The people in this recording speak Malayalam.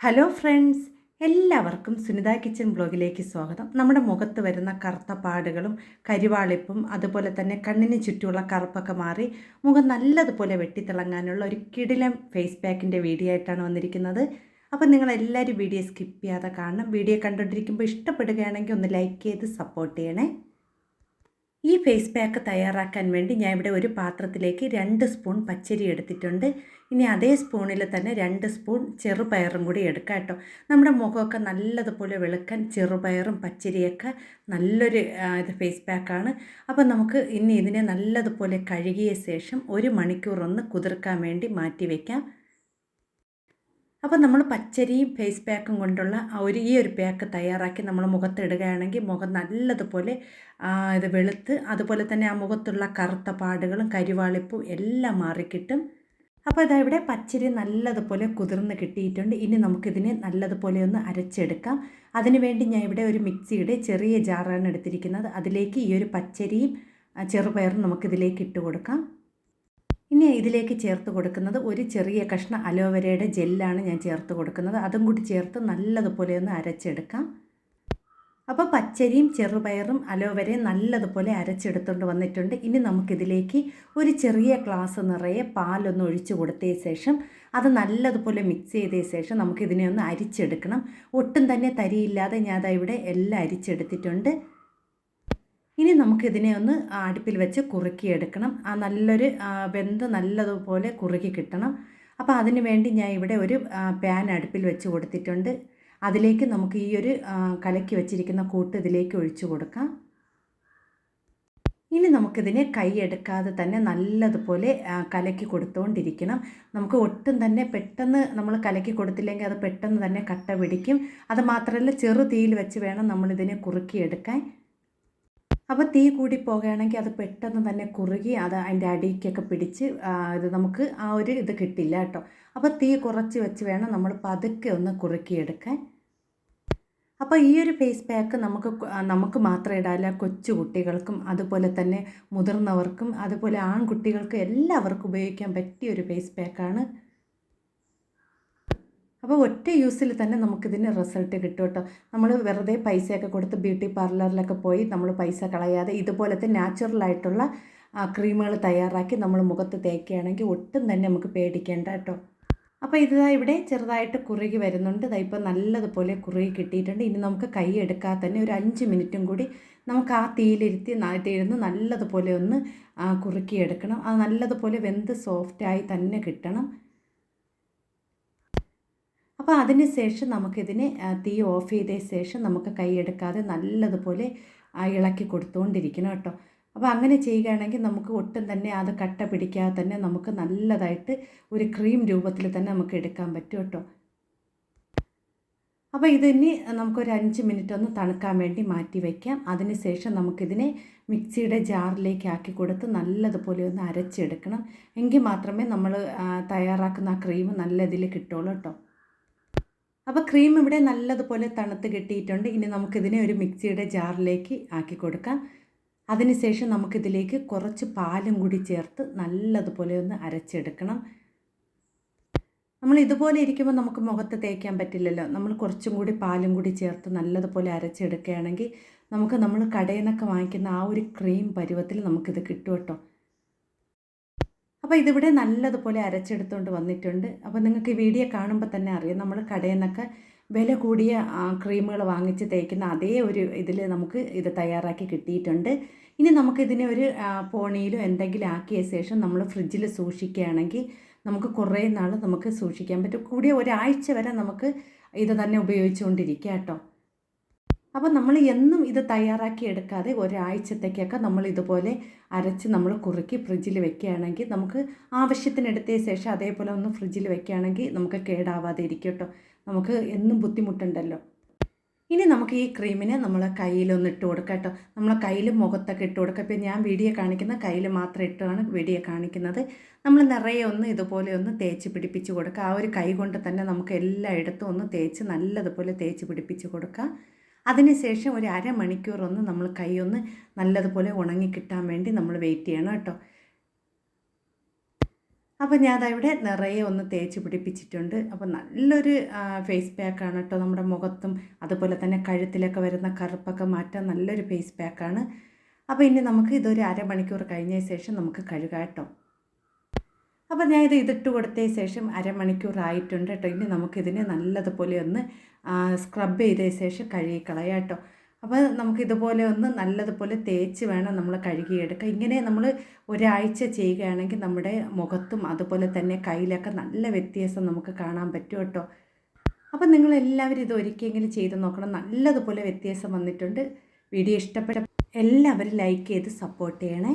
ഹലോ ഫ്രണ്ട്സ് എല്ലാവർക്കും സുനിത കിച്ചൻ ബ്ലോഗിലേക്ക് സ്വാഗതം. നമ്മുടെ മുഖത്ത് വരുന്ന കറുത്ത പാടുകളും കരിവാളിപ്പും അതുപോലെ തന്നെ കണ്ണിന് ചുറ്റുമുള്ള കറുപ്പൊക്കെ മാറി മുഖം നല്ലതുപോലെ വെട്ടിത്തിളങ്ങാനുള്ള ഒരു കിടിലം ഫേസ് പാക്കിന്റെ വീഡിയോ ആയിട്ടാണ് വന്നിരിക്കുന്നത്. അപ്പോൾ നിങ്ങൾ എല്ലാവരും വീഡിയോ സ്കിപ്പ് ചെയ്യാതെ കാണണം. വീഡിയോ കണ്ടുകൊണ്ടിരിക്കുമ്പോൾ ഇഷ്ടപ്പെടുകയാണെങ്കിൽ ഒന്ന് ലൈക്ക് ചെയ്ത് സപ്പോർട്ട് ചെയ്യണേ. ഈ ഫേസ് പാക്ക് തയ്യാറാക്കാൻ വേണ്ടി ഞാൻ ഇവിടെ ഒരു പാത്രത്തിലേക്ക് രണ്ട് സ്പൂൺ പച്ചരി എടുത്തിട്ടുണ്ട്. ഇനി അതേ സ്പൂണിൽ തന്നെ രണ്ട് സ്പൂൺ ചെറുപയറും കൂടി എടുക്കാം കേട്ടോ. നമ്മുടെ മുഖമൊക്കെ നല്ലതുപോലെ വെളുക്കാൻ ചെറുപയറും പച്ചരിയൊക്കെ നല്ലൊരു ഇത് ഫേസ് പാക്കാണ് അപ്പോൾ നമുക്ക് ഇനി ഇതിനെ നല്ലതുപോലെ കഴുകിയ ശേഷം ഒരു മണിക്കൂർ ഒന്ന് കുതിർക്കാൻ വേണ്ടി മാറ്റി വയ്ക്കാം അപ്പോൾ നമ്മൾ പച്ചരിയും ഫേസ് പാക്കും കൊണ്ടുള്ള ഒരു ഈ ഒരു പാക്ക് തയ്യാറാക്കി നമ്മൾ മുഖത്ത് ഇടുകയാണെങ്കിൽ മുഖം നല്ലതുപോലെ ഇത് വെളുത്ത് അതുപോലെ തന്നെ ആ മുഖത്തുള്ള കറുത്ത പാടുകളും കരിവാളിപ്പും എല്ലാം മാറിക്കിട്ടും. അപ്പോൾ ഇതാ ഇവിടെ പച്ചരി നല്ലതുപോലെ കുതിർന്ന് കിട്ടിയിട്ടുണ്ട്. ഇനി നമുക്കിതിനെ നല്ലതുപോലെ ഒന്ന് അരച്ചെടുക്കാം. അതിനുവേണ്ടി ഞാൻ ഇവിടെ ഒരു മിക്സിയുടെ ചെറിയ ജാറാണ് എടുത്തിരിക്കുന്നത്. അതിലേക്ക് ഈ ഒരു പച്ചരിയും ചെറുപയറും നമുക്കിതിലേക്ക് ഇട്ട് കൊടുക്കാം. ഇനി ഇതിലേക്ക് ചേർത്ത് കൊടുക്കുന്നത് ഒരു ചെറിയ കഷ്ണം അലോവേരയുടെ ജെല്ലാണ് ഞാൻ ചേർത്ത് കൊടുക്കുന്നത്. അതും കൂടി ചേർത്ത് നല്ലതുപോലെ ഒന്ന് അരച്ചെടുക്കാം. അപ്പോൾ പച്ചരിയും ചെറുപയറും അലോവരയും നല്ലതുപോലെ അരച്ചെടുത്തുകൊണ്ട് വന്നിട്ടുണ്ട്. ഇനി നമുക്കിതിലേക്ക് ഒരു ചെറിയ ഗ്ലാസ് നിറയെ പാലൊന്ന് ഒഴിച്ച് കൊടുത്തതിന് ശേഷം അത് നല്ലതുപോലെ മിക്സ് ചെയ്ത ശേഷം നമുക്കിതിനെ ഒന്ന് അരിച്ചെടുക്കണം. ഒട്ടും തന്നെ തരിയില്ലാതെ ഞാൻ ഇവിടെ എല്ലാം അരിച്ചെടുത്തിട്ടുണ്ട്. ഇനി നമുക്കിതിനെ ഒന്ന് അടുപ്പിൽ വെച്ച് കുറുക്കിയെടുക്കണം ആ നല്ലൊരു വെന്ത് നല്ലതുപോലെ കുറുക്കി കിട്ടണം. അപ്പോൾ അതിന് വേണ്ടി ഞാൻ ഇവിടെ ഒരു പാൻ അടുപ്പിൽ വെച്ച് കൊടുത്തിട്ടുണ്ട്. അതിലേക്ക് നമുക്ക് ഈ ഒരു കലക്കി വെച്ചിരിക്കുന്ന കൂട്ട് ഇതിലേക്ക് ഒഴിച്ചു കൊടുക്കാം. ഇനി നമുക്കിതിനെ കൈയെടുക്കാതെ തന്നെ നല്ലതുപോലെ കലക്കി കൊടുത്തുകൊണ്ടിരിക്കണം നമുക്ക് ഒട്ടും തന്നെ പെട്ടെന്ന് നമ്മൾ കലക്കി കൊടുത്തില്ലെങ്കിൽ അത് പെട്ടെന്ന് തന്നെ കട്ട പിടിക്കും. അത് മാത്രമല്ല ചെറു തീയിൽ വെച്ച് വേണം നമ്മളിതിനെ കുറുക്കിയെടുക്കാൻ അപ്പോൾ തീ കൂടി പോകുകയാണെങ്കിൽ അത് പെട്ടെന്ന് തന്നെ കുറുകി അത് അതിന്റെ അടിക്കൊക്കെ പിടിച്ച് ഇത് നമുക്ക് ആ ഒരു ഇത് കിട്ടില്ല കേട്ടോ. അപ്പോൾ തീ കുറച്ച് വെച്ച് വേണം നമ്മൾ പതുക്കെ ഒന്ന് കുറുക്കിയെടുക്കാൻ. അപ്പോൾ ഈ ഒരു ഫേസ് പാക്ക് നമുക്ക് നമുക്ക് മാത്രം ഇടാല്ല. കൊച്ചു കുട്ടികൾക്കും അതുപോലെ തന്നെ മുതിർന്നവർക്കും അതുപോലെ ആൺകുട്ടികൾക്കും എല്ലാവർക്കും ഉപയോഗിക്കാൻ പറ്റിയ ഒരു ഫേസ് പാക്കാണ് അപ്പോൾ ഒറ്റ യൂസിൽ തന്നെ നമുക്കിതിന് റിസൾട്ട് കിട്ടും കേട്ടോ. നമ്മൾ വെറുതെ പൈസയൊക്കെ കൊടുത്ത് ബ്യൂട്ടി പാർലറിലൊക്കെ പോയി നമ്മൾ പൈസ കളയാതെ ഇതുപോലത്തെ നാച്ചുറലായിട്ടുള്ള ക്രീമുകൾ തയ്യാറാക്കി നമ്മൾ മുഖത്ത് തേക്കുകയാണെങ്കിൽ ഒട്ടും തന്നെ നമുക്ക് പേടിക്കേണ്ട കേട്ടോ. അപ്പോൾ ഇത് ഇവിടെ ചെറുതായിട്ട് കുറുകി വരുന്നുണ്ട്. ഇതാ നല്ലതുപോലെ കുറുകി കിട്ടിയിട്ടുണ്ട്. ഇനി നമുക്ക് കൈ എടുക്കാതെ തന്നെ ഒരു അഞ്ച് മിനിറ്റും കൂടി നമുക്ക് ആ തീയിലിരുത്തി ഇരുന്ന് നല്ലതുപോലെ ഒന്ന് കുറുക്കി കുറുക്കിയെടുക്കണം. അത് നല്ലതുപോലെ വെന്ത് സോഫ്റ്റായി തന്നെ കിട്ടണം. അപ്പോൾ അതിന് ശേഷം നമുക്കിതിനെ തീ ഓഫ് ചെയ്ത ശേഷം നമുക്ക് കൈയെടുക്കാതെ നല്ലതുപോലെ ഇളക്കി കൊടുത്തുകൊണ്ടിരിക്കണം കേട്ടോ. അപ്പോൾ അങ്ങനെ ചെയ്യുകയാണെങ്കിൽ നമുക്ക് ഒട്ടും തന്നെ അത് കട്ട പിടിക്കാതെ തന്നെ നമുക്ക് നല്ലതായിട്ട് ഒരു ക്രീം രൂപത്തിൽ തന്നെ നമുക്ക് എടുക്കാൻ പറ്റും കേട്ടോ. അപ്പോൾ ഇതിന് നമുക്കൊരു അഞ്ച് മിനിറ്റ് ഒന്ന് തണുക്കാൻ വേണ്ടി മാറ്റി വയ്ക്കാം. അതിന് ശേഷം നമുക്കിതിനെ മിക്സിയുടെ ജാറിലേക്ക് ആക്കി കൊടുത്ത് നല്ലതുപോലെ ഒന്ന് അരച്ചെടുക്കണം. എങ്കിൽ മാത്രമേ നമ്മൾ തയ്യാറാക്കുന്ന ആ ക്രീം നല്ല ഇതിൽ കിട്ടുള്ളൂ കേട്ടോ. അപ്പോൾ ക്രീം ഇവിടെ നല്ലതുപോലെ തണുത്ത് കിട്ടിയിട്ടുണ്ട്. ഇനി നമുക്കിതിനെ ഒരു മിക്സിയുടെ ജാറിലേക്ക് ആക്കി കൊടുക്കാം. അതിനുശേഷം നമുക്കിതിലേക്ക് കുറച്ച് പാലും കൂടി ചേർത്ത് നല്ലതുപോലെ ഒന്ന് അരച്ചെടുക്കണം. നമ്മൾ ഇതുപോലെ ഇരിക്കുമ്പോൾ നമുക്ക് മുഖത്ത് തേക്കാൻ പറ്റില്ലല്ലോ. നമ്മൾ കുറച്ചും കൂടി പാലും കൂടി ചേർത്ത് നല്ലതുപോലെ അരച്ചെടുക്കുകയാണെങ്കിൽ നമുക്ക് നമ്മൾ കടയിൽ നിന്നൊക്കെ വാങ്ങിക്കുന്ന ആ ഒരു ക്രീം പരുവത്തിൽ നമുക്കിത് കിട്ടും കേട്ടോ. അപ്പോൾ ഇതിവിടെ നല്ലതുപോലെ അരച്ചെടുത്തുകൊണ്ട് വന്നിട്ടുണ്ട്. അപ്പോൾ നിങ്ങൾക്ക് ഈ വീഡിയോ കാണുമ്പോൾ തന്നെ അറിയാം. നമ്മൾ കടയിൽ നിന്നൊക്കെ വില കൂടിയ ക്രീമുകൾ വാങ്ങിച്ച് തേക്കുന്ന അതേ ഒരു ഇതിൽ നമുക്ക് ഇത് തയ്യാറാക്കി കിട്ടിയിട്ടുണ്ട്. ഇനി നമുക്കിതിനെ ഒരു പോണിയിലോ എന്തെങ്കിലും ആക്കിയ ശേഷം നമ്മൾ ഫ്രിഡ്ജിൽ സൂക്ഷിക്കുകയാണെങ്കിൽ നമുക്ക് കുറേ നാൾ നമുക്ക് സൂക്ഷിക്കാൻ പറ്റും. കൂടിയ ഒരാഴ്ച വരെ നമുക്ക് ഇത് തന്നെ ഉപയോഗിച്ചുകൊണ്ടിരിക്കുക കേട്ടോ. അപ്പോൾ നമ്മൾ എന്നും ഇത് തയ്യാറാക്കി എടുക്കാതെ ഒരാഴ്ചത്തേക്കൊക്കെ നമ്മൾ ഇതുപോലെ അരച്ച് നമ്മൾ കുറുക്കി ഫ്രിഡ്ജിൽ വെക്കുകയാണെങ്കിൽ നമുക്ക് ആവശ്യത്തിനെടുത്ത ശേഷം അതേപോലെ ഒന്ന് ഫ്രിഡ്ജിൽ വെക്കുകയാണെങ്കിൽ നമുക്ക് കേടാവാതെ ഇരിക്കും കേട്ടോ. നമുക്ക് എന്നും ബുദ്ധിമുട്ടുണ്ടല്ലോ. ഇനി നമുക്ക് ഈ ക്രീമിനെ നമ്മൾ കയ്യിലൊന്ന് ഇട്ട് കൊടുക്കാം കേട്ടോ. നമ്മളെ കയ്യിൽ മുഖത്തൊക്കെ ഇട്ട് കൊടുക്കാം. ഇപ്പം ഞാൻ വീഡിയോ കാണിക്കുന്ന കയ്യിൽ മാത്രം ഇട്ടാണ് വീഡിയോ കാണിക്കുന്നത്. നമ്മൾ നിറയെ ഒന്ന് ഇതുപോലെ ഒന്ന് തേച്ച് പിടിപ്പിച്ച് കൊടുക്കുക ആ ഒരു കൈ കൊണ്ട് തന്നെ നമുക്ക് എല്ലായിടത്തും ഒന്ന് തേച്ച് നല്ലതുപോലെ തേച്ച് പിടിപ്പിച്ച് കൊടുക്കുക അതിനുശേഷം ഒരു അരമണിക്കൂർ ഒന്ന് നമ്മൾ കൈ ഒന്ന് നല്ലതുപോലെ ഉണങ്ങി കിട്ടാൻ വേണ്ടി നമ്മൾ വെയിറ്റ് ചെയ്യണം കേട്ടോ. അപ്പോൾ ഞാൻ ഇവിടെ നിറയെ ഒന്ന് തേച്ച് പിടിപ്പിച്ചിട്ടുണ്ട്. അപ്പോൾ നല്ലൊരു ഫേസ് പാക്കാണ് കേട്ടോ നമ്മുടെ മുഖത്തും അതുപോലെ തന്നെ കഴുത്തിലൊക്കെ വരുന്ന കറുപ്പൊക്കെ മാറ്റാൻ നല്ലൊരു ഫേസ് പാക്കാണ് അപ്പോൾ ഇനി നമുക്ക് ഇതൊരു അരമണിക്കൂർ കഴിഞ്ഞ ശേഷം നമുക്ക് കഴുകാം കേട്ടോ. അപ്പോൾ ഞാൻ ഇത് ഇതിട്ട് കൊടുത്തതിന് ശേഷം അരമണിക്കൂർ ആയിട്ടുണ്ട് കേട്ടോ. ഇനി നമുക്കിതിനെ നല്ലതുപോലെ ഒന്ന് സ്ക്രബ് ചെയ്തതിന് ശേഷം കഴുകിക്കളയാം കേട്ടോ. അപ്പോൾ നമുക്കിതുപോലെ ഒന്ന് നല്ലതുപോലെ തേച്ച് വേണം നമ്മൾ കഴുകിയെടുക്കുക ഇങ്ങനെ നമ്മൾ ഒരാഴ്ച ചെയ്യുകയാണെങ്കിൽ നമ്മുടെ മുഖത്തും അതുപോലെ തന്നെ കയ്യിലൊക്കെ നല്ല വ്യത്യാസം നമുക്ക് കാണാൻ പറ്റും കേട്ടോ. അപ്പോൾ നിങ്ങളെല്ലാവരും ഇത് ഒരിക്കലെങ്കിലും ചെയ്ത് നോക്കണം. നല്ലതുപോലെ വ്യത്യാസം വന്നിട്ടുണ്ട്. വീഡിയോ ഇഷ്ടപ്പെട്ട എല്ലാവരും ലൈക്ക് ചെയ്ത് സപ്പോർട്ട് ചെയ്യണേ.